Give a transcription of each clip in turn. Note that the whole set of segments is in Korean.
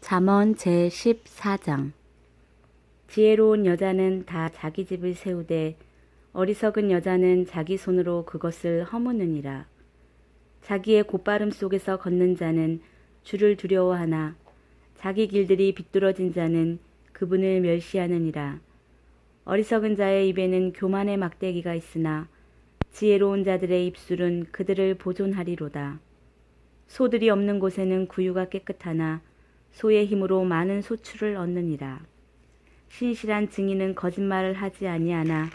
잠언 제14장 지혜로운 여자는 다 자기 집을 세우되 어리석은 여자는 자기 손으로 그것을 허무느니라. 자기의 곧바름 속에서 걷는 자는 주를 두려워하나 자기 길들이 비뚤어진 자는 그분을 멸시하느니라. 어리석은 자의 입에는 교만의 막대기가 있으나 지혜로운 자들의 입술은 그들을 보존하리로다. 소들이 없는 곳에는 구유가 깨끗하나 소의 힘으로 많은 소출을 얻느니라. 신실한 증인은 거짓말을 하지 아니하나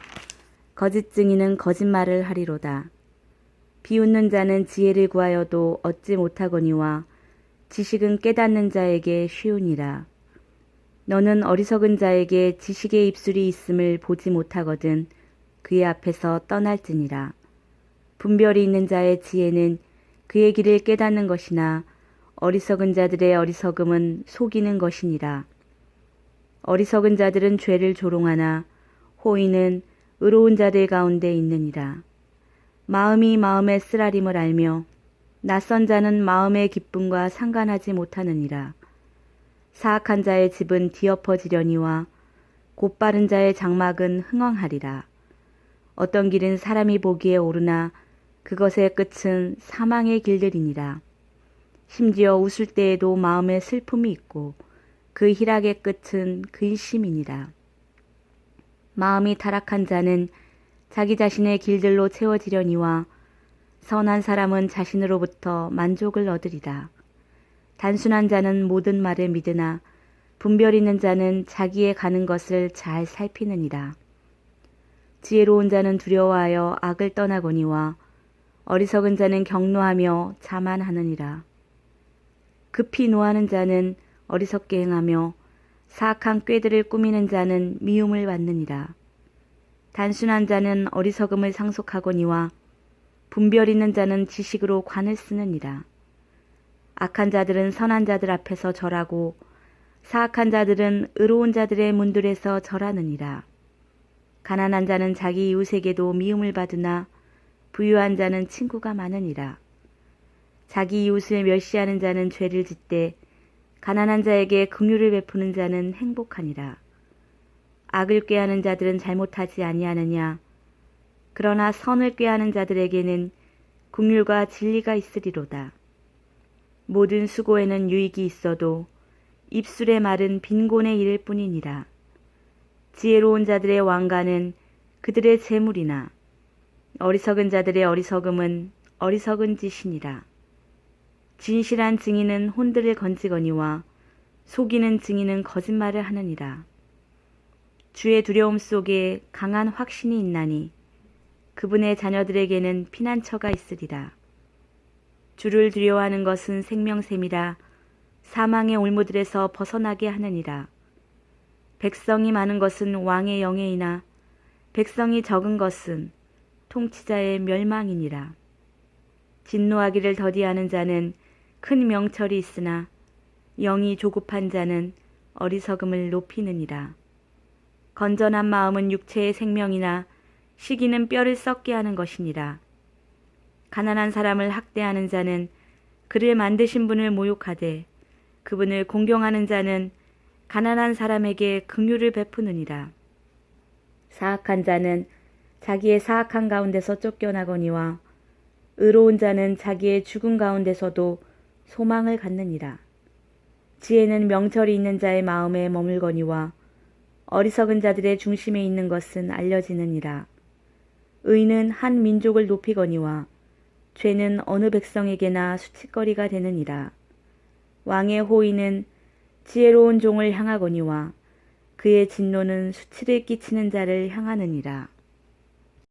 거짓 증인은 거짓말을 하리로다. 비웃는 자는 지혜를 구하여도 얻지 못하거니와 지식은 깨닫는 자에게 쉬우니라. 너는 어리석은 자에게 지식의 입술이 있음을 보지 못하거든 그의 앞에서 떠날지니라. 분별이 있는 자의 지혜는 그의 길을 깨닫는 것이나 어리석은 자들의 어리석음은 속이는 것이니라. 어리석은 자들은 죄를 조롱하나 호의는 의로운 자들 가운데 있느니라. 마음이 마음의 쓰라림을 알며 낯선 자는 마음의 기쁨과 상관하지 못하느니라. 사악한 자의 집은 뒤엎어지려니와 곧바른 자의 장막은 흥왕하리라. 어떤 길은 사람이 보기에 오르나 그것의 끝은 사망의 길들이니라. 심지어 웃을 때에도 마음에 슬픔이 있고 그 희락의 끝은 근심이니라. 마음이 타락한 자는 자기 자신의 길들로 채워지려니와 선한 사람은 자신으로부터 만족을 얻으리라. 단순한 자는 모든 말을 믿으나 분별 있는 자는 자기의 가는 것을 잘 살피느니라. 지혜로운 자는 두려워하여 악을 떠나거니와 어리석은 자는 경노하며 자만하느니라. 급히 노하는 자는 어리석게 행하며 사악한 꾀들을 꾸미는 자는 미움을 받느니라. 단순한 자는 어리석음을 상속하거니와 분별 있는 자는 지식으로 관을 쓰느니라. 악한 자들은 선한 자들 앞에서 절하고 사악한 자들은 의로운 자들의 문들에서 절하느니라. 가난한 자는 자기 이웃에게도 미움을 받으나 부유한 자는 친구가 많으니라. 자기 이웃을 멸시하는 자는 죄를 짓되 가난한 자에게 긍휼을 베푸는 자는 행복하니라. 악을 꾀하는 자들은 잘못하지 아니하느냐. 그러나 선을 꾀하는 자들에게는 긍휼과 진리가 있으리로다. 모든 수고에는 유익이 있어도 입술의 말은 빈곤에 이를 뿐이니라. 지혜로운 자들의 왕가는 그들의 재물이나 어리석은 자들의 어리석음은 어리석은 짓이니라. 진실한 증인은 혼들을 건지거니와 속이는 증인은 거짓말을 하느니라. 주의 두려움 속에 강한 확신이 있나니 그분의 자녀들에게는 피난처가 있으리라. 주를 두려워하는 것은 생명샘이라 사망의 올무들에서 벗어나게 하느니라. 백성이 많은 것은 왕의 영예이나 백성이 적은 것은 통치자의 멸망이니라. 진노하기를 더디하는 자는 큰 명철이 있으나 영이 조급한 자는 어리석음을 높이느니라. 건전한 마음은 육체의 생명이나 시기는 뼈를 썩게 하는 것이니라. 가난한 사람을 학대하는 자는 그를 만드신 분을 모욕하되 그분을 공경하는 자는 가난한 사람에게 긍휼을 베푸느니라. 사악한 자는 자기의 사악한 가운데서 쫓겨나거니와 의로운 자는 자기의 죽음 가운데서도 소망을 갖느니라. 지혜는 명철이 있는 자의 마음에 머물거니와 어리석은 자들의 중심에 있는 것은 알려지느니라. 의는 한 민족을 높이거니와 죄는 어느 백성에게나 수치거리가 되느니라. 왕의 호의는 지혜로운 종을 향하거니와 그의 진노는 수치를 끼치는 자를 향하느니라.